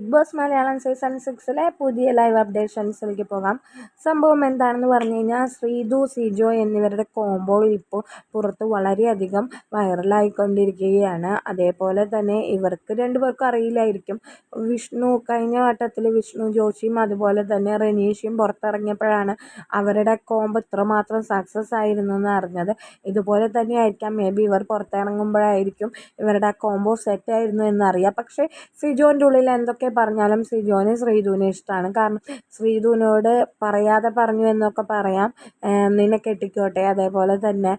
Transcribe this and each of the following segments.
Big Boss Malayalam season സിക്സിലെ പുതിയ live അപ്ഡേഷൻസിലേക്ക് പോകാം. സംഭവം എന്താണെന്ന് പറഞ്ഞു കഴിഞ്ഞാൽ ശ്രീതു സിജോ എന്നിവരുടെ കോംബോ ഇപ്പോൾ പുറത്ത് വളരെയധികം വൈറലായിക്കൊണ്ടിരിക്കുകയാണ് അതേപോലെ തന്നെ ഇവർക്ക് രണ്ടുപേർക്കും അറിയില്ലായിരിക്കും. വിഷ്ണു കഴിഞ്ഞ വട്ടത്തിൽ വിഷ്ണു ജോഷിയും അതുപോലെ തന്നെ റനീഷും പുറത്തിറങ്ങിയപ്പോഴാണ് അവരുടെ കോംബോ ഇത്രമാത്രം സക്സസ് ആയിരുന്നു എന്ന് അറിഞ്ഞത്. ഇതുപോലെ തന്നെ ആയിരിക്കാം മേ ബി ഇവർ പുറത്തിറങ്ങുമ്പോഴായിരിക്കും ഇവരുടെ കോംബോ സെറ്റ് ആയിരുന്നു എന്നറിയാം പക്ഷേ സിജോന്റെ ഉള്ളിൽ എന്തൊക്കെ പറഞ്ഞാലും ശ്രീജോന് ശ്രീധുവിനെ ഇഷ്ടമാണ് കാരണം ശ്രീധുവിനോട് പറയാതെ പറഞ്ഞു എന്നൊക്കെ പറയാം. നിന്നെ കെട്ടിക്കോട്ടെ. അതേപോലെ തന്നെ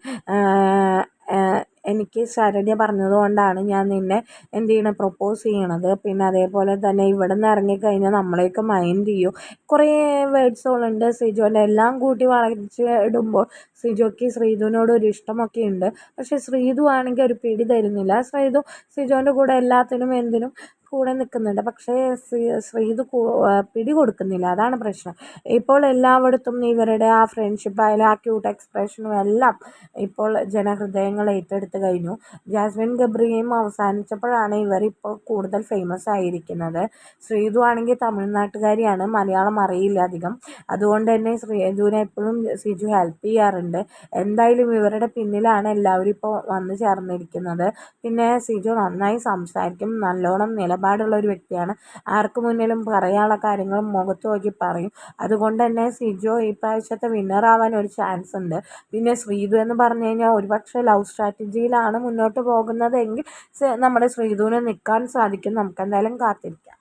എനിക്ക് ശരണ്യ പറഞ്ഞതുകൊണ്ടാണ് ഞാൻ നിന്നെ എന്ത് ചെയ്യണം പ്രൊപ്പോസ് ചെയ്യണത്. പിന്നെ അതേപോലെ തന്നെ ഇവിടെ നിന്ന് ഇറങ്ങിക്കഴിഞ്ഞാൽ നമ്മളെയൊക്കെ മൈൻഡ് ചെയ്യും. കുറേ വേർഡ്സുകളുണ്ട് ശ്രീജോന്റെ എല്ലാം കൂട്ടി വളച്ച് ഇടുമ്പോൾ ശ്രീജോക്ക് ശ്രീധുവിനോട് ഒരു ഇഷ്ടമൊക്കെ ഉണ്ട്. പക്ഷേ ശ്രീധു ആണെങ്കിൽ ഒരു പിടി തരുന്നില്ല. ശ്രീധു ശ്രീജോന്റെ കൂടെ എല്ലാത്തിനും എന്തിനും കൂടെ നിൽക്കുന്നുണ്ട്. പക്ഷേ ശ്രീത് പിടി കൊടുക്കുന്നില്ല അതാണ് പ്രശ്നം. ഇപ്പോൾ എല്ലായിടത്തും ഇവരുടെ ആ ഫ്രണ്ട്ഷിപ്പ് ആയാലും ആ ക്യൂട്ട് എക്സ്പ്രഷനും എല്ലാം ഇപ്പോൾ ജനഹൃദയങ്ങൾ ഏറ്റെടുത്ത് കഴിഞ്ഞു. ജാസ്മിൻ ഗബ്രിയും അവസാനിച്ചപ്പോഴാണ് ഇവർ ഇപ്പോൾ കൂടുതൽ ഫേമസ് ആയിരിക്കുന്നത്. ശ്രീതു ആണെങ്കിൽ തമിഴ്നാട്ടുകാരിയാണ്. മലയാളം അറിയില്ല അധികം. അതുകൊണ്ട് തന്നെ ശ്രീതുവിനെ എപ്പോഴും സിജു ഹെൽപ്പ് ചെയ്യാറുണ്ട്. എന്തായാലും ഇവരുടെ പിന്നിലാണ് എല്ലാവരും ഇപ്പോൾ വന്നു ചേർന്നിരിക്കുന്നത്. പിന്നെ സിജു നന്നായി സംസാരിക്കും. നല്ലോണം നില നിലപാടുള്ള ഒരു വ്യക്തിയാണ്. ആർക്ക് മുന്നിലും പറയാനുള്ള കാര്യങ്ങൾ മുഖത്ത് നോക്കി പറയും. അതുകൊണ്ട് തന്നെ സിജോ ഈ പ്രാവശ്യത്തെ വിന്നർ ആവാൻ ഒരു ചാൻസ് ഉണ്ട്. പിന്നെ ശ്രീതു എന്ന് പറഞ്ഞു കഴിഞ്ഞാൽ ഒരുപക്ഷെ ലവ് സ്ട്രാറ്റജിയിലാണ് മുന്നോട്ട് പോകുന്നതെങ്കിൽ നമ്മുടെ ശ്രീതുവിന് നിൽക്കാൻ സാധിക്കും. നമുക്ക് എന്തായാലും കാത്തിരിക്കാം.